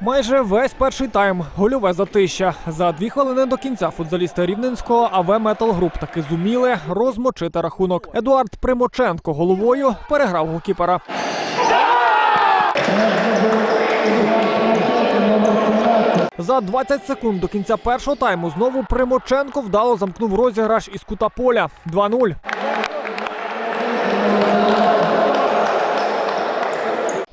Майже весь перший тайм гольове затища. За дві хвилини до кінця футзалісти рівненського АВ Метал Груп таки зуміли розмочити рахунок. Едуард Примоченко головою переграв голкіпера. За 20 секунд до кінця першого тайму знову Примоченко вдало замкнув розіграш із кута поля 2-0.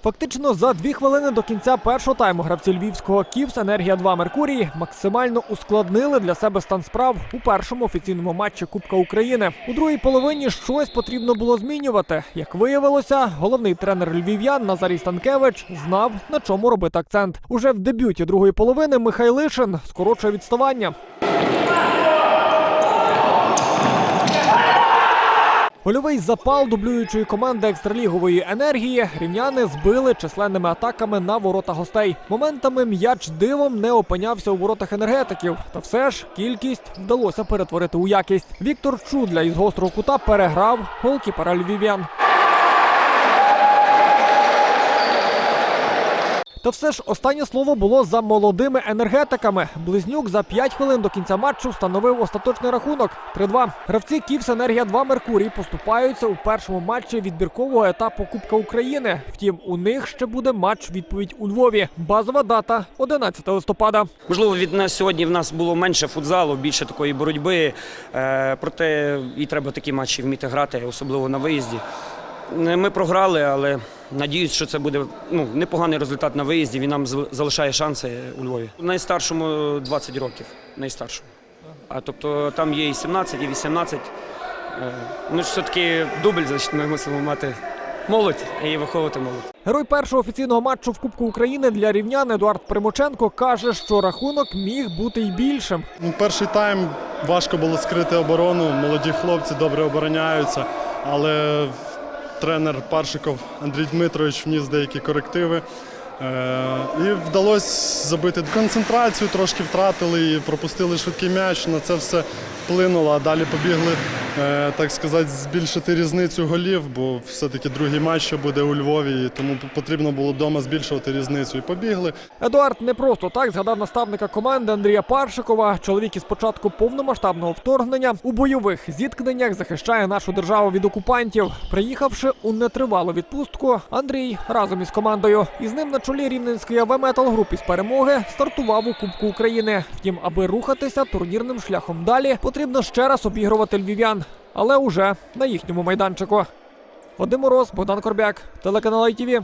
Фактично за дві хвилини до кінця першого тайму гравці львівського Ківс Енергія 2 Меркурій максимально ускладнили для себе стан справ у першому офіційному матчі Кубка України. У другій половині щось потрібно було змінювати. Як виявилося, головний тренер львів'ян Назарій Станкевич знав на чому робити акцент. Уже в дебюті другої половини Михайлишин скорочує відставання. Гольовий запал дублюючої команди екстралігової енергії рівняни збили численними атаками на ворота гостей. Моментами м'яч дивом не опинявся у воротах енергетиків. Та все ж кількість вдалося перетворити у якість. Віктор Чудля із гострого кута переграв голкіпера львів'ян. Та все ж останнє слово було за молодими енергетиками. Близнюк за 5 хвилин до кінця матчу встановив остаточний рахунок 3-2. Гравці Ківс Енергія 2 Меркурій поступаються у першому матчі відбіркового етапу Кубка України. Втім, у них ще буде матч відповідь у Львові. Базова дата 11 листопада. Можливо, від нас сьогодні в нас було менше футзалу, більше такої боротьби. Е, проте і треба такі матчі вміти грати, особливо на виїзді. Ми програли, але надіюсь, що це буде ну, непоганий результат на виїзді. Він нам залишає шанси у Львові. Найстаршому 20 років. Найстаршому. А тобто там є і 17, і 18. Е, Ну, все-таки дубль, значить, ми мусимо мати молодь і виховувати молодь. Герой першого офіційного матчу в Кубку України для рівнян Едуард Примоченко каже, що рахунок міг бути й більшим. Ну, Перший тайм важко було скрити оборону. Молоді хлопці добре обороняються, але тренер Паршиков Андрій Дмитрович вніс деякі корективи. Е, І вдалося забити концентрацію, трошки втратили і пропустили швидкий м'яч. На це все вплинуло, а далі побігли, так сказати, збільшити різницю голів, бо все-таки другий матч ще буде у Львові, і тому потрібно було вдома збільшувати різницю. І побігли. Едуард не просто так згадав наставника команди Андрія Паршикова. Чоловік із початку повномасштабного вторгнення у бойових зіткненнях захищає нашу державу від окупантів. Приїхавши у нетривалу відпустку, Андрій разом із командою із ним на чолі рівненської АВ Метал Груп із перемоги стартував у Кубку України. Втім, аби рухатися турнірним шляхом далі, потрібно ще раз обігрувати львів'ян, але уже на їхньому майданчику. Вадим Мороз, Богдан Корбяк, телеканал ITV.